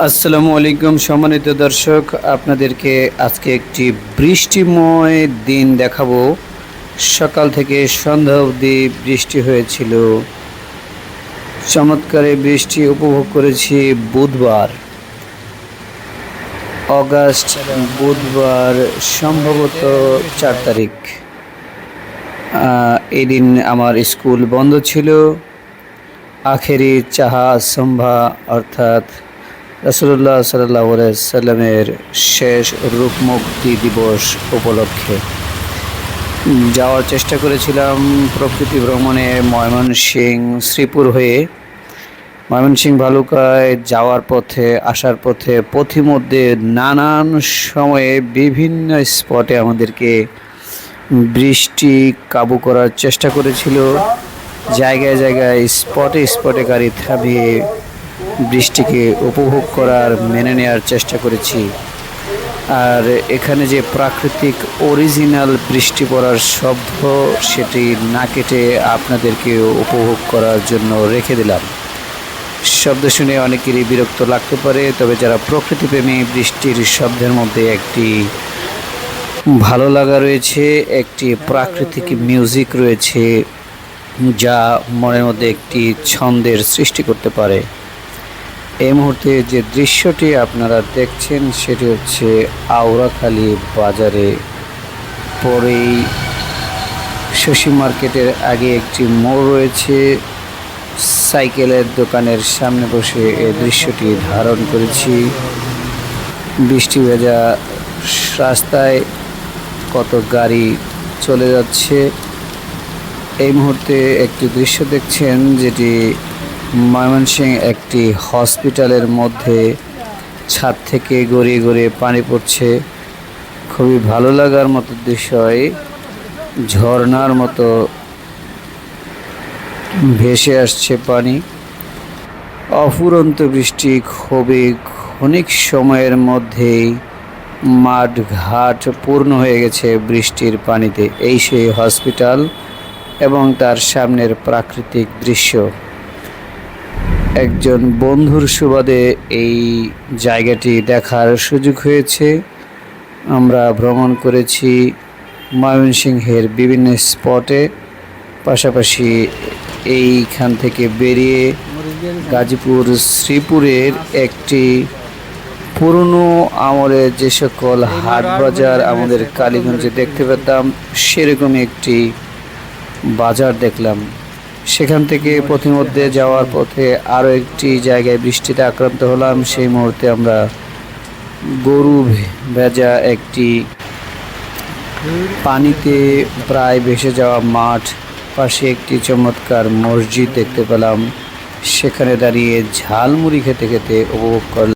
আসসালামু আলাইকুম সম্মানিত দর্শক, আপনাদেরকে আজকে একটি বৃষ্টিময় দিন দেখাবো। সকাল থেকে সন্ধ্যা অবধি বৃষ্টি হয়েছিল। চমৎকারে বৃষ্টি উপভোগ করেছি বুধবার। অগাস্ট বুধবার সম্ভবত চার তারিখ। এদিন আমার স্কুল বন্ধ ছিল। আখেরি চাহা, সম্ভা অর্থাৎ রসুল্লাহ সাল্লাহ সাল্লামের শেষ রূপমুক্তি দিবস উপলক্ষে যাওয়ার চেষ্টা করেছিলাম প্রকৃতি ভ্রমণে ময়মনসিং, শ্রীপুর হয়ে। ময়মনসিং ভালুকায় যাওয়ার পথে, আসার পথে, পথিমধ্যে নানান সময়ে বিভিন্ন স্পটে আমাদেরকে বৃষ্টি কাবু করার চেষ্টা করেছিল। জায়গায় জায়গায় স্পটে স্পটে গাড়ি থামিয়ে বৃষ্টিকে উপভোগ করার, মেনে নেওয়ার চেষ্টা করেছি। আর এখানে যে প্রাকৃতিক অরিজিনাল বৃষ্টি পড়ার শব্দ, সেটি না কেটে আপনাদেরকে উপভোগ করার জন্য রেখে দিলাম। শব্দ শুনে অনেকেরই বিরক্ত লাগতে পারে, তবে যারা প্রকৃতিপ্রেমী, বৃষ্টির শব্দের মধ্যে একটি ভালো লাগা রয়েছে, একটি প্রাকৃতিক মিউজিক রয়েছে, যা মনের মধ্যে একটি ছন্দের সৃষ্টি করতে পারে। এই মুহূর্তে যে দৃশ্যটি আপনারা দেখছেন, সেটি হচ্ছে আওরাখালী বাজারে পরেই শশী মার্কেটের আগে একটি মোড় রয়েছে। সাইকেলের দোকানের সামনে বসে এই দৃশ্যটি ধারণ করেছি। বৃষ্টি ভেজা রাস্তায় কত গাড়ি চলে যাচ্ছে। এই মুহূর্তে একটি দৃশ্য দেখছেন, যেটি ময়মনসিং একটি হসপিটালের মধ্যে ছাদ থেকে গড়িয়ে গড়িয়ে পানি পড়ছে। খুবই ভালো লাগার মতো বিষয় ঝর্ণার মতো ভেসে আসছে পানি। অফুরন্ত বৃষ্টি খুবই ক্ষণিক সময়ের মধ্যেই মাঠ ঘাট পূর্ণ হয়ে গেছে বৃষ্টির পানিতে। এই সেই হসপিটাল এবং তার সামনের প্রাকৃতিক দৃশ্য। একজন বন্ধুর সুবাদে এই জায়গাটি দেখার সুযোগ হয়েছে। আমরা ভ্রমণ করেছি ময়মনসিংহের বিভিন্ন স্পটে। পাশাপাশি এইখান থেকে বেরিয়ে গাজীপুর, শ্রীপুরের একটি পুরনো আমলের যে সকল হাট বাজার আমাদের কালীগঞ্জে দেখতে পেতাম সেরকম একটি বাজার দেখলাম। সেখান থেকে পথিমধ্যে যাওয়ার পথে আরও একটি জায়গায় বৃষ্টিতে আক্রান্ত হলাম। সেই মুহূর্তে আমরা গরু ভেজা একটি পানিতে প্রায় ভেসে যাওয়া মাঠ, পাশে একটি চমৎকার মসজিদ দেখতে পেলাম। সেখানে দাঁড়িয়ে ঝালমুড়ি খেতে খেতে উপভোগ করলাম।